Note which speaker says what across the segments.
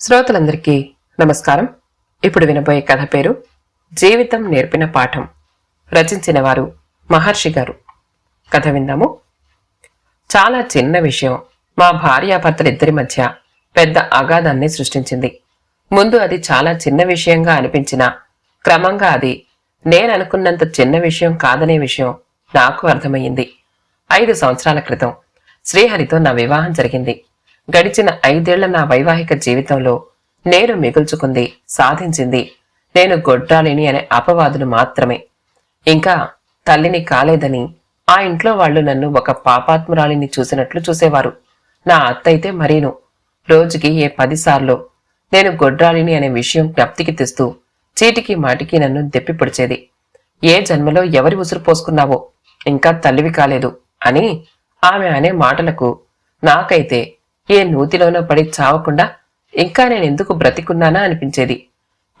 Speaker 1: శ్రోతలందరికీ నమస్కారం. ఇప్పుడు వినబోయే కథ పేరు జీవితం నేర్పిన పాఠం. రచించిన వారు మహర్షి గారు. కథ విందాము. చాలా చిన్న విషయం. మా భార్యాభర్తలిద్దరి మధ్య పెద్ద అగాధాన్ని సృష్టించింది. ముందు అది చాలా చిన్న విషయంగా అనిపించినా క్రమంగా అది నేను అనుకున్నంత చిన్న విషయం కాదనే విషయం నాకు అర్థమయ్యింది. ఐదు సంవత్సరాల క్రితం శ్రీహరితో నా వివాహం జరిగింది. గడిచిన ఐదేళ్ళ నా వైవాహిక జీవితంలో నేను మిగుల్చుకుంది సాధించింది. నేను గొడ్రాలిని అనే అపవాదులు మాత్రమే. ఇంకా తల్లిని కాలేదని ఆ ఇంట్లో వాళ్ళు నన్ను ఒక పాపాత్మురాలిని చూసినట్లు చూసేవారు. నా అత్తయితే మరీను. రోజుకి ఏ పదిసార్లు నేను గొడ్రాలిని అనే విషయం జ్ఞప్తికి తెస్తూ చీటికి మాటికి నన్ను దెప్పి పొడిచేది. ఏ జన్మలో ఎవరి ఉసురు పోసుకున్నావో ఇంకా తల్లివి కాలేదు అని ఆమె అనే మాటలకు నాకైతే ఏ నూతిలోనో పడి చావకుండా ఇంకా నేను ఎందుకు బ్రతికున్నానా అనిపించేది.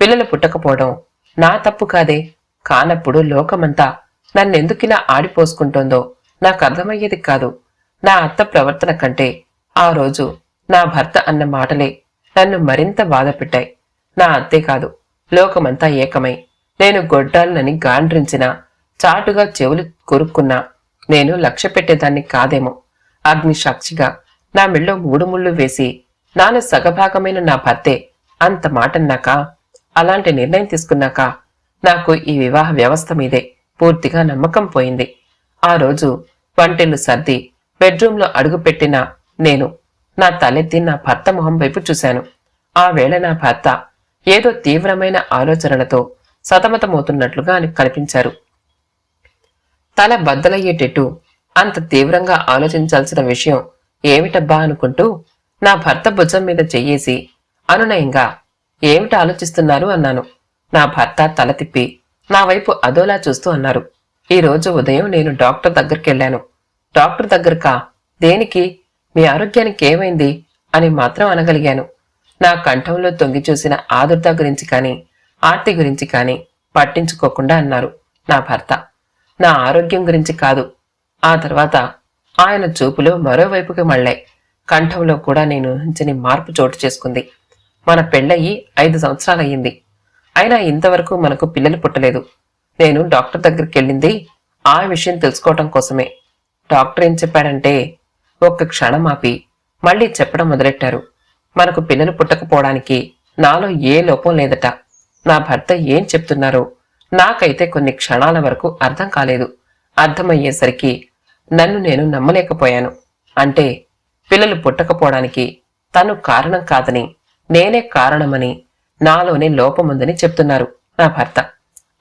Speaker 1: పిల్లలు పుట్టకపోవడం నా తప్పు కాదే. కానప్పుడు లోకమంతా నన్నెందుకిలా ఆడిపోసుకుంటోందో నాకు అర్థమయ్యేది కాదు. నా అత్త ప్రవర్తన కంటే ఆ రోజు నా భర్త అన్న మాటలే నన్ను మరింత బాధపెట్టాయి. నా అత్తే కాదు. లోకమంతా ఏకమై నేను గొడ్డాలనని గాండ్రించిన చాటుగా చెవులు కొరుక్కున్నా. నేను లక్ష్య పెట్టేదాన్ని కాదేమో. అగ్నిసాక్షిగా నా మెళ్ళో మూడు ముళ్ళు వేసి నాన్న సగభాగమైన నా భర్తే అంత మాటన్నాక అలాంటి నిర్ణయం తీసుకున్నాక నాకు ఈ వివాహ వ్యవస్థ మీదే పూర్తిగా నమ్మకం పోయింది. ఆ రోజు వంటెలు సర్ది బెడ్రూంలో అడుగుపెట్టిన నేను నా తలెత్తి నా భర్త మొహం వైపు చూశాను. ఆ వేళ నా భర్త ఏదో తీవ్రమైన ఆలోచనలతో సతమతమవుతున్నట్లుగా అని కనిపించారు. తల బద్దలయ్యేటట్టు అంత తీవ్రంగా ఆలోచించాల్సిన విషయం ఏమిటబ్బా అనుకుంటూ నా భర్త భుజం మీద చెయ్యేసి అనునయంగా ఏమిటి ఆలోచిస్తున్నారు? అన్నాను. నా భర్త తల తిప్పి నా వైపు అదోలా చూస్తూ అన్నారు. ఈ రోజు ఉదయం నేను డాక్టర్ దగ్గరికి వెళ్ళాను డాక్టర్ దగ్గరకా? దేనికి? మీ ఆరోగ్యానికి ఏమైంది? అని మాత్రం అనగలిగాను. నా కంఠంలో తొంగి చూసిన ఆదుర్త గురించి కాని ఆర్తి గురించి కాని పట్టించుకోకుండా అన్నారు నా భర్త. నా ఆరోగ్యం గురించి కాదు. ఆ తర్వాత ఆయన చూపులు మరోవైపుకి మళ్ళాయి. కంఠంలో కూడా నేను ఊహించని మార్పు చోటు చేసుకుంది. మన పెళ్ళయి ఐదు సంవత్సరాలయ్యింది. అయినా ఇంతవరకు మనకు పిల్లలు పుట్టలేదు. నేను డాక్టర్ దగ్గరికి వెళ్ళింది ఆ విషయం తెలుసుకోవటం కోసమే. డాక్టర్ ఏం చెప్పాడంటే ఒక్క క్షణం ఆపి మళ్ళీ చెప్పడం మొదలెట్టారు. మనకు పిల్లలు పుట్టకపోవడానికి నాలో ఏ లోపం లేదట. నా భర్త ఏం చెప్తున్నారో నాకైతే కొన్ని క్షణాల వరకు అర్థం కాలేదు. అర్థమయ్యేసరికి నన్ను నేను నమ్మలేకపోయాను. అంటే పిల్లలు పుట్టకపోవడానికి తను కారణం కాదని నేనే కారణమని నాలోనే లోపముందని చెప్తున్నారు నా భర్త.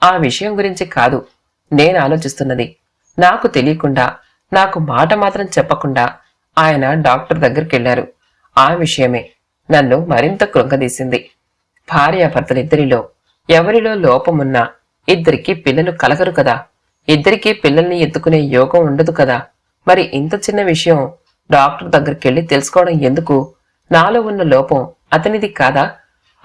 Speaker 1: ఆ విషయం గురించి కాదు నేను ఆలోచిస్తున్నది. నాకు తెలియకుండా నాకు మాట మాత్రం చెప్పకుండా ఆయన డాక్టర్ దగ్గరికి వెళ్ళారు ఆ విషయమే నన్ను మరింత కృంగదీసింది. భార్యాభర్తలిద్దరిలో ఎవరిలో లోపమున్నా ఇద్దరికి పిల్లలు కలగరు కదా. ఇద్దరికీ పిల్లల్ని ఎత్తుకునే యోగం ఉండదు కదా. మరి ఇంత చిన్న విషయం డాక్టర్ దగ్గరికి వెళ్ళి తెలుసుకోవడం ఎందుకు? నాలో ఉన్న లోపం అతనిది కాదా?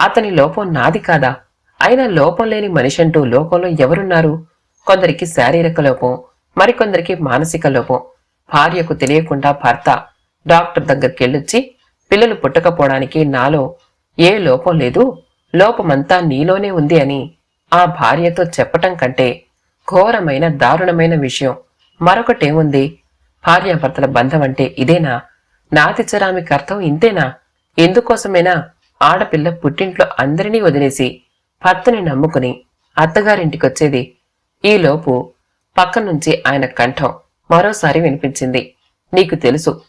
Speaker 1: అతని లోపం నాది కాదా? అయినా లోపం లేని మనిషి అంటూ లోకంలో ఎవరున్నారు? కొందరికి శారీరక లోపం మరికొందరికి మానసిక లోపం. భార్యకు తెలియకుండా భర్త డాక్టర్ దగ్గరికి వెళ్ళొచ్చి పిల్లలు పుట్టకపోవడానికి నాలో ఏ లోపం లేదు? లోపమంతా నీలోనే ఉంది అని ఆ భార్యతో చెప్పటం కంటే ఘోరమైన దారుణమైన విషయం. మరొకటేముంది? భార్యాభర్తల బంధం అంటే ఇదేనా? నాతి అర్థం ఇంతేనా? ఎందుకోసమైనా? ఆడపిల్ల పుట్టింట్లో అందరినీ వదిలేసి భర్తని నమ్ముకుని అత్తగారింటికొచ్చేది. ఈలోపు పక్క నుంచి ఆయన కంఠం మరోసారి వినిపించింది. నీకు తెలుసు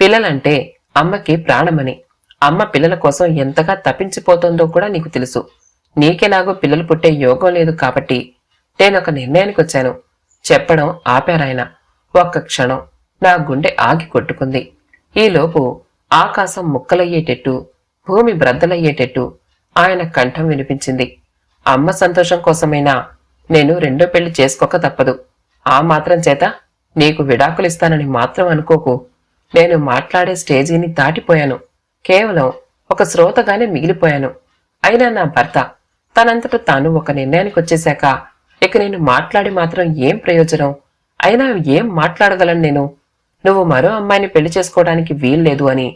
Speaker 1: పిల్లలంటే అమ్మకి ప్రాణమని. అమ్మ పిల్లల కోసం ఎంతగా తప్పించిపోతుందో కూడా నీకు తెలుసు. నీకెలాగో పిల్లలు పుట్టే యోగం లేదు కాబట్టి నేనొక నిర్ణయానికి వచ్చాను. చెప్పడం ఆపారాయన ఒక్క క్షణం నా గుండె ఆగి కొట్టుకుంది. ఈలోపు ఆకాశం ముక్కలయ్యేటట్టు భూమి బ్రద్దలయ్యేటట్టు ఆయన కంఠం వినిపించింది. అమ్మ సంతోషం కోసమైనా నేను రెండో పెళ్ళి చేసుకోక తప్పదు. ఆ మాత్రం చేత నీకు విడాకులిస్తానని మాత్రం అనుకోకు. నేను మాట్లాడే స్టేజీని దాటిపోయాను. కేవలం ఒక శ్రోతగానే మిగిలిపోయాను. అయినా నా భర్త తనంతట తాను ఒక నిర్ణయానికి వచ్చేశాక ఇక నేను మాట్లాడి మాత్రం ఏం ప్రయోజనం? అయినా ఏం మాట్లాడగలను నేను? నువ్వు మరో అమ్మాయిని పెళ్ళి చేసుకోవడానికి వీల్లేదు అని.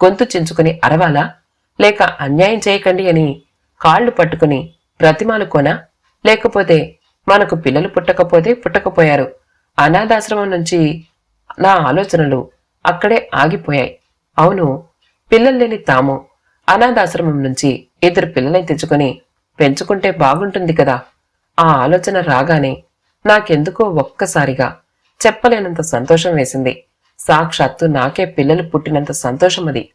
Speaker 1: గొంతు చించుకుని అరవాలా? లేక అన్యాయం చేయకండి అని. కాళ్ళు పట్టుకుని బ్రతిమాలుకోనా లేకపోతే మనకు పిల్లలు పుట్టకపోతే పుట్టకపోయారు. అనాథాశ్రమం నుంచి నా ఆలోచనలు అక్కడే ఆగిపోయాయి. అవును పిల్లలు లేని తాము. అనాథాశ్రమం నుంచి ఇద్దరు పిల్లలని తెచ్చుకొని పెంచుకుంటే బాగుంటుంది కదా. ఆ ఆలోచన రాగానే నాకెందుకో ఒక్కసారిగా చెప్పలేనంత సంతోషం వేసింది. సాక్షాత్తు నాకే పిల్లలు పుట్టినంత సంతోషం అది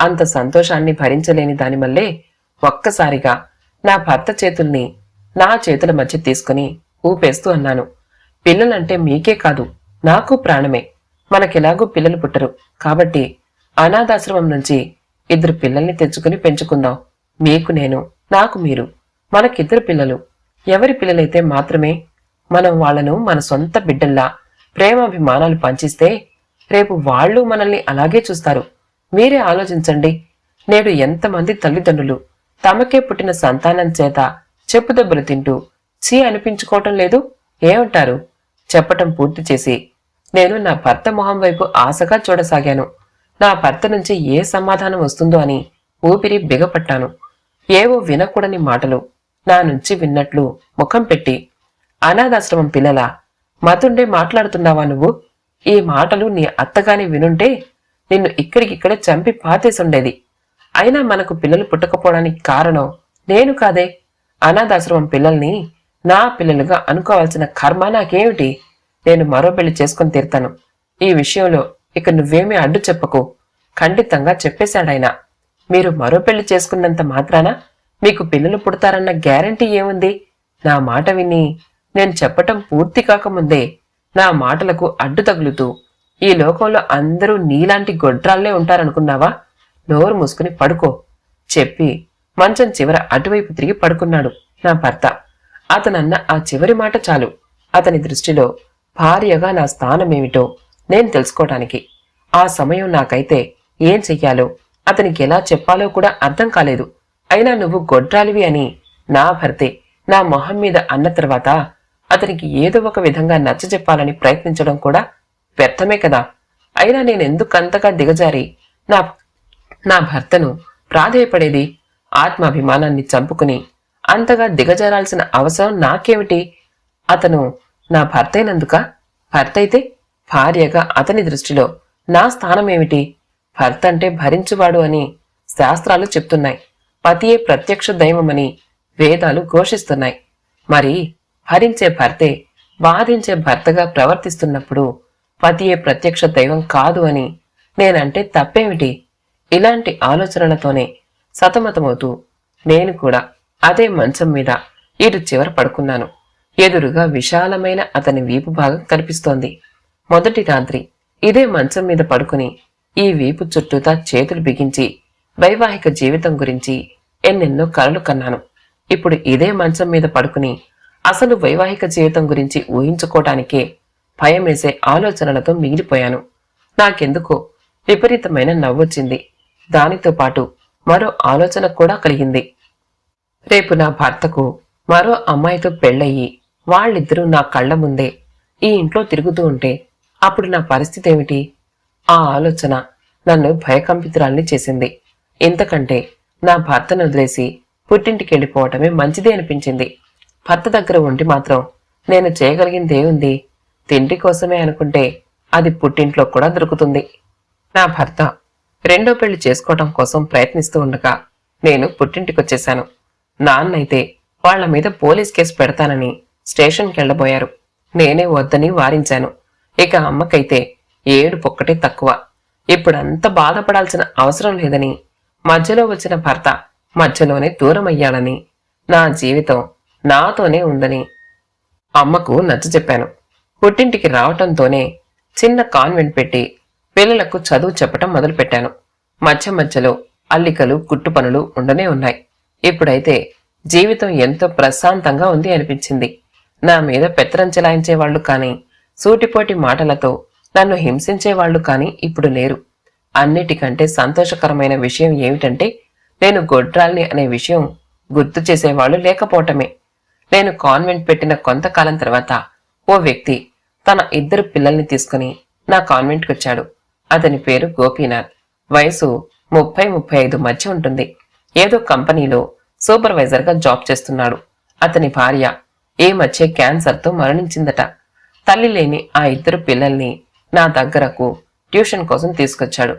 Speaker 1: అంత సంతోషాన్ని భరించలేని దానివల్లే ఒక్కసారిగా నా భర్త చేతుల్ని నా చేతుల మధ్య తీసుకుని ఊపేస్తూ అన్నాను. పిల్లలంటే మీకే కాదు నాకు ప్రాణమే. మనకెలాగూ పిల్లలు పుట్టరు. కాబట్టి అనాథాశ్రమం నుంచి ఇద్దరు పిల్లల్ని తెచ్చుకుని పెంచుకుందాం. మీకు నేను నాకు మీరు మనకిద్దరు పిల్లలు. ఎవరి పిల్లలైతే మాత్రమే మనం వాళ్ళను మన సొంత బిడ్డల్లా ప్రేమాభిమానాలు పంచిస్తే రేపు వాళ్ళు మనల్ని అలాగే చూస్తారు. మీరే ఆలోచించండి. నేడు ఎంతమంది తల్లిదండ్రులు తమకే పుట్టిన సంతానం చేత చెప్పుదెబ్బలు తింటూ చీ అనిపించుకోవటం లేదు? ఏమంటారు? చెప్పటం పూర్తి చేసి నేను నా భర్త మొహం వైపు ఆశగా చూడసాగాను. నా భర్త నుంచి ఏ సమాధానం వస్తుందో అని ఊపిరి బిగపట్టాను. ఏవో వినకూడని మాటలు నా నుంచి విన్నట్లు ముఖం పెట్టి అనాథాశ్రమం పిల్లల మతుండే మాట్లాడుతున్నావా నువ్వు? ఈ మాటలు నీ అత్తగాని వినుంటే నిన్ను ఇక్కడికిక్కడే చంపి పాతేసుండేది. అయినా మనకు పిల్లలు పుట్టకపోవడానికి కారణం నేను కాదే. అనాథాశ్రమం పిల్లల్ని నా పిల్లలుగా అనుకోవాల్సిన కర్మ నాకేమిటి? నేను మరో పెళ్ళి చేసుకుని తీరుతాను. ఈ విషయంలో ఇక నువ్వేమీ అడ్డు చెప్పకు. ఖండితంగా చెప్పేశాడాయన. మీరు మరో పెళ్ళి చేసుకున్నంత మాత్రాన మీకు పిల్లలు పుడతారన్న గ్యారంటీ ఏముంది? నా మాట విని నేను చెప్పటం పూర్తి కాకముందే నా మాటలకు అడ్డు తగులుతూ ఈ లోకంలో అందరూ నీలాంటి గొడ్రాళ్ళే ఉంటారనుకున్నావా? నోరు మూసుకుని పడుకో చెప్పి మంచం చివర అటువైపు తిరిగి పడుకున్నాడు నా భర్త. అతనన్న ఆ చివరి మాట చాలు. అతని దృష్టిలో భార్యగా నా స్థానమేమిటో నేను తెలుసుకోవటానికి ఆ సమయం నాకైతే ఏం చెయ్యాలో అతనికి ఎలా చెప్పాలో కూడా అర్థం కాలేదు. అయినా నువ్వు గొడ్రాలివి అని నా భర్తే నా మొహం మీద అన్న తర్వాత అతనికి ఏదో ఒక విధంగా నచ్చ చెప్పాలని ప్రయత్నించడం కూడా వ్యర్థమే కదా. అయినా నేనెందుకంతగా దిగజారి? నా నా భర్తను ప్రాధేయపడేది ఆత్మాభిమానాన్ని చంపుకుని అంతగా దిగజారాల్సిన అవసరం నాకేమిటి? అతను నా భర్తైనందుక? భర్త అయితే భార్యగా అతని దృష్టిలో నా స్థానమేమిటి? భర్త అంటే భరించువాడు అని శాస్త్రాలు చెప్తున్నాయి. పతియే ప్రత్యక్ష దైవమని వేదాలు ఘోషిస్తున్నాయి. మరి భరించే భర్తే బాధించే భర్తగా ప్రవర్తిస్తున్నప్పుడు పతియే ప్రత్యక్ష దైవం కాదు అని నేనంటే తప్పేమిటి? ఇలాంటి ఆలోచనలతోనే సతమతమవుతూ నేను కూడా అదే మంచం మీద ఇటు చివర పడుకున్నాను. ఎదురుగా విశాలమైన అతని వీపు భాగం కనిపిస్తోంది. మొదటి రాత్రి ఇదే మంచం మీద పడుకుని ఈ వీపు చుట్టూతా చేతులు బిగించి వైవాహిక జీవితం గురించి ఎన్నెన్నో కలలు కన్నాను. ఇప్పుడు ఇదే మంచం మీద పడుకుని అసలు వైవాహిక జీవితం గురించి ఊహించుకోవటానికే భయమేసే ఆలోచనలతో మిగిలిపోయాను. నాకెందుకో విపరీతమైన నవ్వొచ్చింది. దానితో పాటు మరో ఆలోచన కూడా కలిగింది. రేపు నా భర్తకు మరో అమ్మాయితో పెళ్ళయ్యి వాళ్ళిద్దరూ నా కళ్ళ ముందే ఈ ఇంట్లో తిరుగుతూ ఉంటే అప్పుడు నా పరిస్థితి ఏమిటి? ఆ ఆలోచన నన్ను భయకంపితురాల్ని చేసింది. ఇంతకంటే నా భర్తను వదిలేసి పుట్టింటికి వెళ్ళిపోవటమే మంచిది అనిపించింది. భర్త దగ్గర ఉండి మాత్రం నేను చేయగలిగింది ఏముంది? తిండి కోసమే అనుకుంటే అది పుట్టింట్లో కూడా దొరుకుతుంది. నా భర్త రెండో పెళ్ళి చేసుకోవటం కోసం ప్రయత్నిస్తూ ఉండగా నేను పుట్టింటికొచ్చేశాను నాన్నైతే వాళ్ళ మీద పోలీస్ కేసు పెడతానని స్టేషన్కి వెళ్ళబోయారు. నేనే వద్దని వారించాను. ఇక అమ్మకైతే ఏడు పొక్కటే తక్కువ. ఇప్పుడంత బాధపడాల్సిన అవసరం లేదని మధ్యలో వచ్చిన భర్త మధ్యలోనే దూరమయ్యాడని. నా జీవితం నాతోనే ఉందని అమ్మకు నచ్చ చెప్పాను. పుట్టింటికి రావటంతోనే చిన్న కాన్వెంట్ పెట్టి పిల్లలకు చదువు చెప్పటం మొదలుపెట్టాను. మధ్య మధ్యలో అల్లికలు గుట్టు పనులు ఉండనే ఉన్నాయి. ఇప్పుడైతే జీవితం ఎంతో ప్రశాంతంగా ఉంది అనిపించింది. నా మీద పెత్తరం చెలాయించే వాళ్ళు కానీ సూటిపోటి మాటలతో నన్ను హింసించే వాళ్ళు కానీ ఇప్పుడు లేరు. అన్నిటికంటే సంతోషకరమైన విషయం ఏమిటంటే నేను గొడ్రాల్ని అనే విషయం గుర్తు చేసేవాళ్ళు లేకపోవటమే. నేను కాన్వెంట్ పెట్టిన కొంతకాలం తర్వాత ఓ వ్యక్తి తన ఇద్దరు పిల్లల్ని తీసుకుని నా కాన్వెంట్కి వచ్చాడు అతని పేరు గోపీనాథ్. వయసు ముప్పై ముప్పై ఐదు మధ్య ఉంటుంది. ఏదో కంపెనీలో సూపర్వైజర్గా జాబ్ చేస్తున్నాడు. అతని భార్య ఏ మధ్య క్యాన్సర్తో మరణించిందట. తల్లి లేని ఆ ఇద్దరు పిల్లల్ని నా దగ్గరకు ట్యూషన్ కోసం తీసుకొచ్చాడు.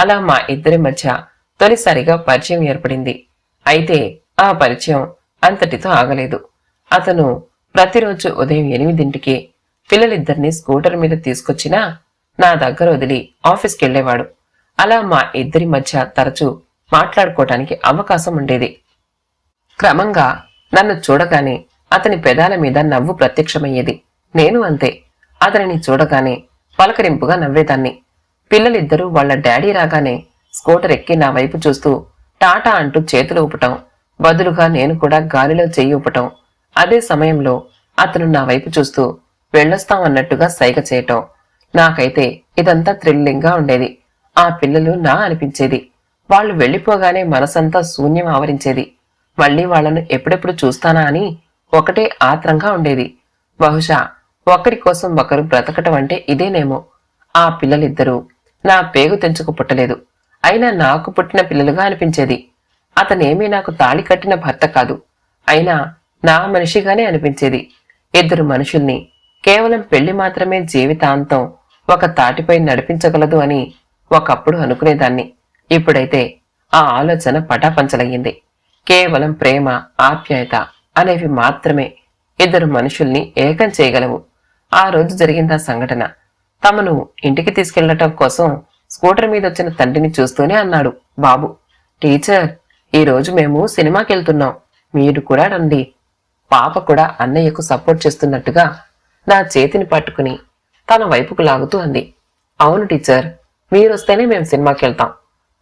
Speaker 1: అలా మా ఇద్దరి మధ్య తొలిసారిగా పరిచయం ఏర్పడింది. అయితే ఆ పరిచయం అంతటితో ఆగలేదు. అతను ప్రతిరోజు ఉదయం ఎనిమిదింటికి పిల్లలిద్దరిని స్కూటర్ మీద తీసుకొచ్చినా నా దగ్గర వదిలి ఆఫీస్కి వెళ్ళేవాడు. అలా మా ఇద్దరి మధ్య తరచూ మాట్లాడుకోవటానికి అవకాశం ఉండేది. క్రమంగా నన్ను చూడగానే అతని పెదాల మీద నవ్వు ప్రత్యక్షమయ్యేది. నేను అంతే. అతనిని చూడగానే పలకరింపుగా నవ్వేదాన్ని. పిల్లలిద్దరూ వాళ్ళ డాడీ రాగానే స్కూటర్ ఎక్కి నా వైపు చూస్తూ టాటా అంటూ చేతులు ఊపటం బదులుగా నేను కూడా గాలిలో చెయ్యి ఊపటం. అదే సమయంలో అతను నా వైపు చూస్తూ వెళ్ళొస్తాం అన్నట్టుగా సైగ చేయటం. నాకైతే ఇదంతా థ్రిల్లింగ్గా ఉండేది. ఆ పిల్లలు నా అనిపించేది. వాళ్ళు వెళ్ళిపోగానే మనసంతా శూన్యం ఆవరించేది. మళ్ళీ వాళ్ళను ఎప్పుడెప్పుడు చూస్తానా అని ఒకటే ఆత్రంగా ఉండేది. బహుశా ఒకరి కోసం ఒకరు బ్రతకటం అంటే ఇదేనేమో. ఆ పిల్లలిద్దరూ నా పేగు తెంచుకు పుట్టలేదు. అయినా నాకు పుట్టిన పిల్లలుగా అనిపించేది. అతనేమీ నాకు తాళి కట్టిన భర్త కాదు. అయినా నా మనిషిగానే అనిపించేది. ఇద్దరు మనుషుల్ని కేవలం పెళ్ళి మాత్రమే జీవితాంతం ఒక తాటిపై నడిపించగలదు అని ఒకప్పుడు అనుకునేదాన్ని. ఇప్పుడైతే ఆ ఆలోచన పటాపంచలయ్యింది. కేవలం ప్రేమ ఆప్యాయత అనేవి మాత్రమే ఇద్దరు మనుషుల్ని ఏకం చేయగలవు. ఆ రోజు జరిగిందా సంఘటన. తమను ఇంటికి తీసుకెళ్ళటం కోసం స్కూటర్ మీద వచ్చిన తండ్రిని చూస్తూనే అన్నాడు బాబు. టీచర్ ఈరోజు మేము సినిమాకి వెళ్తున్నాం మీరు కూడా రండి. పాప కూడా అన్నయ్యకు సపోర్ట్ చేస్తున్నట్టుగా నా చేతిని పట్టుకుని తన వైపుకు లాగుతూ అంది. అవును టీచర్ మీరొస్తేనే మేము సినిమాకి వెళ్తాం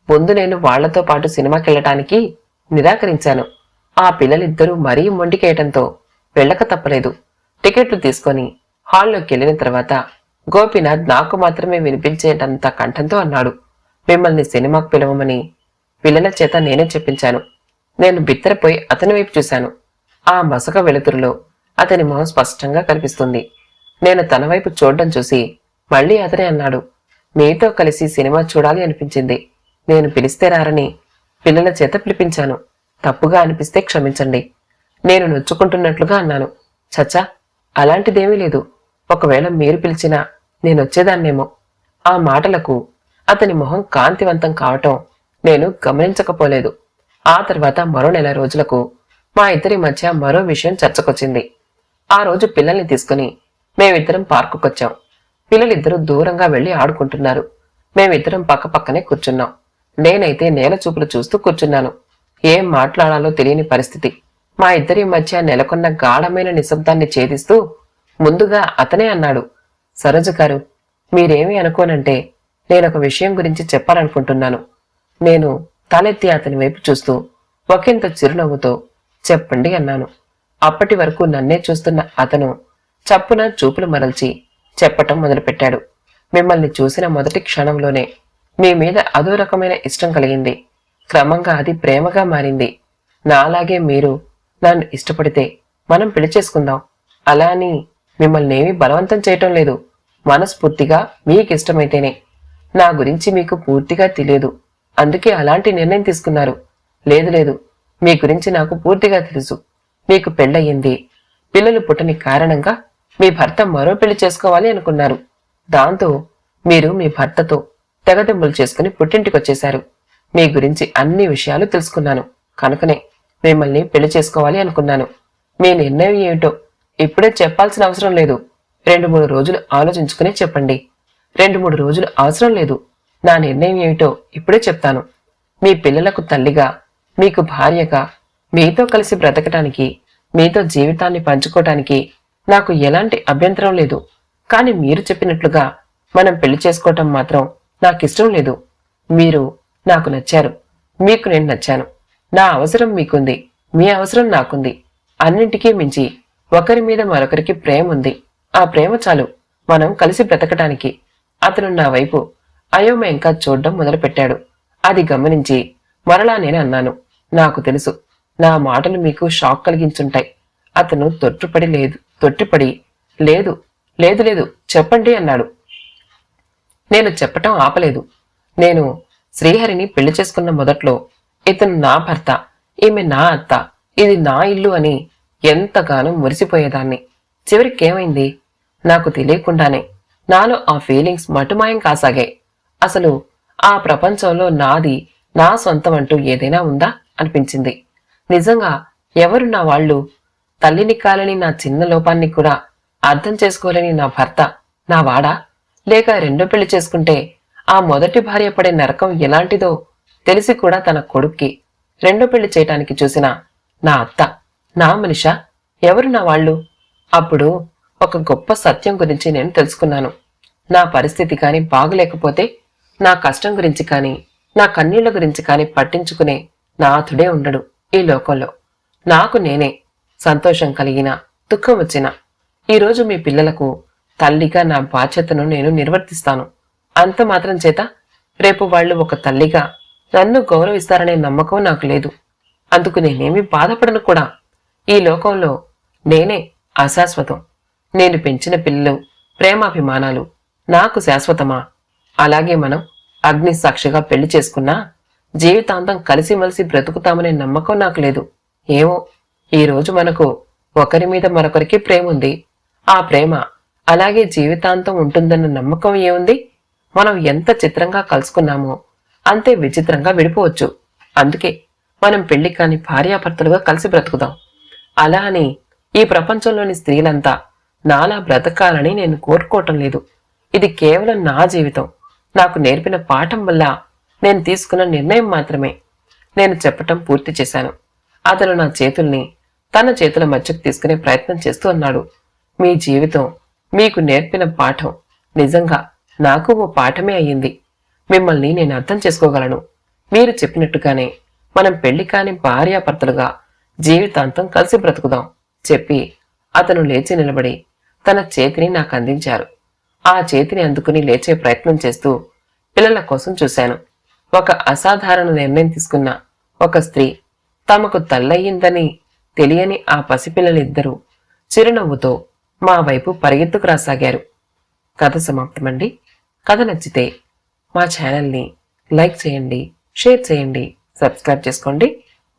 Speaker 1: ముందు నేను వాళ్ళతో పాటు సినిమాకి వెళ్ళటానికి నిరాకరించాను. ఆ పిల్లలిద్దరూ మరీ మొండికేయటంతో వెళ్ళక తప్పలేదు. టికెట్లు తీసుకొని హాల్లోకి వెళ్ళిన తర్వాత గోపినాథ్ నాకు మాత్రమే వినిపించేటంత కంఠంతో అన్నాడు. మిమ్మల్ని సినిమాకు పిలవమని పిల్లల చేత నేనే చెప్పించాను. నేను బిత్తరపోయి అతని వైపు చూశాను. ఆ మసక వెలుతురులో అతని మొహం స్పష్టంగా కనిపిస్తుంది. నేను తన వైపు చూడడం చూసి మళ్ళీ అతనే అన్నాడు. మీతో కలిసి సినిమా చూడాలి అనిపించింది. నేను పిలిస్తే రారని పిల్లల చేత పిలిపించాను. తప్పుగా అనిపిస్తే క్షమించండి. నేను నొచ్చుకుంటున్నట్లుగా అన్నాను. చచ్చా అలాంటిదేమీ లేదు. ఒకవేళ మీరు పిలిచినా నేనొచ్చేదాన్నేమో. ఆ మాటలకు అతని మొహం కాంతివంతం కావటం నేను గమనించకపోలేదు. ఆ తర్వాత మరో నెల రోజులకు మా ఇద్దరి మధ్య మరో విషయం చర్చకొచ్చింది. ఆ రోజు పిల్లల్ని తీసుకుని మేమిద్దరం పార్కుకొచ్చాం. పిల్లలిద్దరూ దూరంగా వెళ్ళి ఆడుకుంటున్నారు. మేమిద్దరం పక్క పక్కనే కూర్చున్నాం. నేనైతే నేల చూపులు చూస్తూ కూర్చున్నాను. ఏం మాట్లాడాలో తెలియని పరిస్థితి. మా ఇద్దరి మధ్య నెలకొన్న గాఢమైన నిశ్శబ్దాన్ని ఛేదిస్తూ ముందుగా అతనే అన్నాడు సరోజు గారు మీరేమీ అనుకోనంటే నేనొక విషయం గురించి చెప్పాలనుకుంటున్నాను. నేను తలెత్తి అతని వైపు చూస్తూ ఒకంత చిరునవ్వుతో చెప్పండి అన్నాను. అప్పటి వరకు నన్నే చూస్తున్న అతను చప్పున చూపులు మరల్చి చెప్పటం మొదలుపెట్టాడు. మిమ్మల్ని చూసిన మొదటి క్షణంలోనే మీ మీద అదో రకమైన ఇష్టం కలిగింది. క్రమంగా అది ప్రేమగా మారింది. నాలాగే మీరు నన్ను ఇష్టపడితే మనం పెళ్ళి చేసుకుందాం. అలా అని మిమ్మల్ని ఏమీ బలవంతం చేయటం లేదు. మనస్ఫూర్తిగా మీకు ఇష్టమైతేనే నా గురించి మీకు పూర్తిగా తెలియదు. అందుకే అలాంటి నిర్ణయం తీసుకున్నారు. లేదు లేదు. మీ గురించి నాకు పూర్తిగా తెలుసు. మీకు పెళ్ళయింది. పిల్లలు పుట్టని కారణంగా మీ భర్త మరో పెళ్ళి చేసుకోవాలి అనుకున్నారు. దాంతో మీరు మీ భర్తతో తెగదెంపులు చేసుకుని పుట్టింటికొచ్చేశారు. మీ గురించి అన్ని విషయాలు తెలుసుకున్నాను. కనుకనే మిమ్మల్ని పెళ్ళి చేసుకోవాలి అనుకున్నాను. మీ నిర్ణయం ఏమిటో ఇప్పుడే చెప్పాల్సిన అవసరం లేదు. రెండు మూడు రోజులు ఆలోచించుకుని చెప్పండి. రెండు మూడు రోజులు అవసరం లేదు. నా నిర్ణయం ఏమిటో ఇప్పుడే చెప్తాను. మీ పిల్లలకు తల్లిగా మీకు భార్యగా మీతో కలిసి బ్రతకటానికి మీతో జీవితాన్ని పంచుకోవటానికి నాకు ఎలాంటి అభ్యంతరం లేదు. కానీ మీరు చెప్పినట్లుగా మనం పెళ్ళి చేసుకోవటం మాత్రం నాకిష్టం లేదు. మీరు నాకు నచ్చారు. మీకు నేను నచ్చాను. నా అవసరం మీకుంది. మీ అవసరం నాకుంది. అన్నింటికీ మించి ఒకరి మీద మరొకరికి ప్రేమ ఉంది. ఆ ప్రేమ చాలు. మనం కలిసి బ్రతకటానికి. అతను నా వైపు అయోమయంగా చూడడం మొదలుపెట్టాడు. అది గమనించి మరలా నేను అన్నాను. నాకు తెలుసు నా మాటలు మీకు షాక్ కలిగించుంటాయి. అతను తొట్టుపడి లేదు. తొట్టిపడి లేదు లేదు లేదు చెప్పండి అన్నాడు. నేను చెప్పటం ఆపలేదు. నేను శ్రీహరిని పెళ్ళి చేసుకున్న మొదట్లో ఇతను నా భర్త ఈమె నా అత్త ఇది నా ఇల్లు అని ఎంతగానో మురిసిపోయేదాన్ని. చివరికేమైంది? నాకు తెలియకుండానే నాలో ఆ ఫీలింగ్స్ మటుమాయం కాసాగాయి. అసలు ఆ ప్రపంచంలో నాది నా సొంతం అంటూ ఏదైనా ఉందా? అనిపించింది. నిజంగా ఎవరు నా వాళ్ళు? తల్లిని కాలని నా చిన్న లోపాన్ని కూడా అర్థం చేసుకోలేని నా భర్త నా వాడా? లేక రెండో పెళ్ళి చేసుకుంటే ఆ మొదటి భార్య పడే నరకం ఎలాంటిదో తెలిసి కూడా తన కొడుక్కి రెండో పెళ్ళి చేయటానికి చూసిన నా అత్త. నా మనిషా ఎవరు నా వాళ్ళు? అప్పుడు ఒక గొప్ప సత్యం గురించి నేను తెలుసుకున్నాను. నా పరిస్థితి కాని బాగులేకపోతే నా కష్టం గురించి కాని నా కన్నీళ్ళ గురించి కాని పట్టించుకునే నాథుడే ఉండడు ఈ లోకంలో. నాకు నేనే సంతోషం కలిగిన దుఃఖం వచ్చిన. ఈరోజు మీ పిల్లలకు తల్లిగా నా బాధ్యతను నేను నిర్వర్తిస్తాను. అంత మాత్రం చేత రేపు వాళ్ళు ఒక తల్లిగా నన్ను గౌరవిస్తారనే నమ్మకం నాకు లేదు. అందుకు నేనేమీ బాధపడను కూడా. ఈ లోకంలో నేనే అశాశ్వతం. నేను పెంచిన పిల్లలు ప్రేమాభిమానాలు నాకు శాశ్వతమా? అలాగే మనం అగ్ని సాక్షిగా పెళ్ళి చేసుకున్నా జీవితాంతం కలిసిమలిసి బ్రతుకుతామనే నమ్మకం నాకు లేదు. ఏమో ఈ రోజు మనకు ఒకరి మీద మరొకరికి ప్రేమ ఉంది. ఆ ప్రేమ అలాగే జీవితాంతం ఉంటుందన్న నమ్మకం ఏముంది? మనం ఎంత చిత్రంగా కలుసుకున్నామో అంతే విచిత్రంగా విడిపోవచ్చు. అందుకే మనం పెళ్ళి కాని భార్యాభర్తలుగా కలిసి బ్రతుకుదాం. అలా అని ఈ ప్రపంచంలోని స్త్రీలంతా నాలా బ్రతకాలని నేను కోరుకోవటం లేదు. ఇది కేవలం నా జీవితం. నాకు నేర్పిన పాఠం వల్ల నేను తీసుకున్న నిర్ణయం మాత్రమే. నేను చెప్పటం పూర్తి చేశాను. అతను నా చేతుల్ని తన చేతుల మధ్యకు తీసుకునే ప్రయత్నం చేస్తూ అన్నాడు మీ జీవితం మీకు నేర్పిన పాఠం నిజంగా నాకు ఓ పాఠమే అయ్యింది. మిమ్మల్ని నేను అర్థం చేసుకోగలను. మీరు చెప్పినట్టుగానే మనం పెళ్ళి కాని భార్యాభర్తలుగా జీవితాంతం కలిసి బ్రతుకుదాం చెప్పి అతను లేచి నిలబడి తన చేతిని నాకు అందించారు. ఆ చేతిని అందుకుని లేచే ప్రయత్నం చేస్తూ పిల్లల కోసం చూశాను. ఒక అసాధారణ నిర్ణయం తీసుకున్న ఒక స్త్రీ తమకు తల్లయ్యిందని తెలియని ఆ పసిపిల్లలిద్దరూ చిరునవ్వుతో మా వైపు పరిగెత్తుకు రాసాగారు. కథ సమాప్తమండి. కథ నచ్చితే మా ఛానల్ని లైక్ చేయండి షేర్ చేయండి సబ్స్క్రైబ్ చేసుకోండి.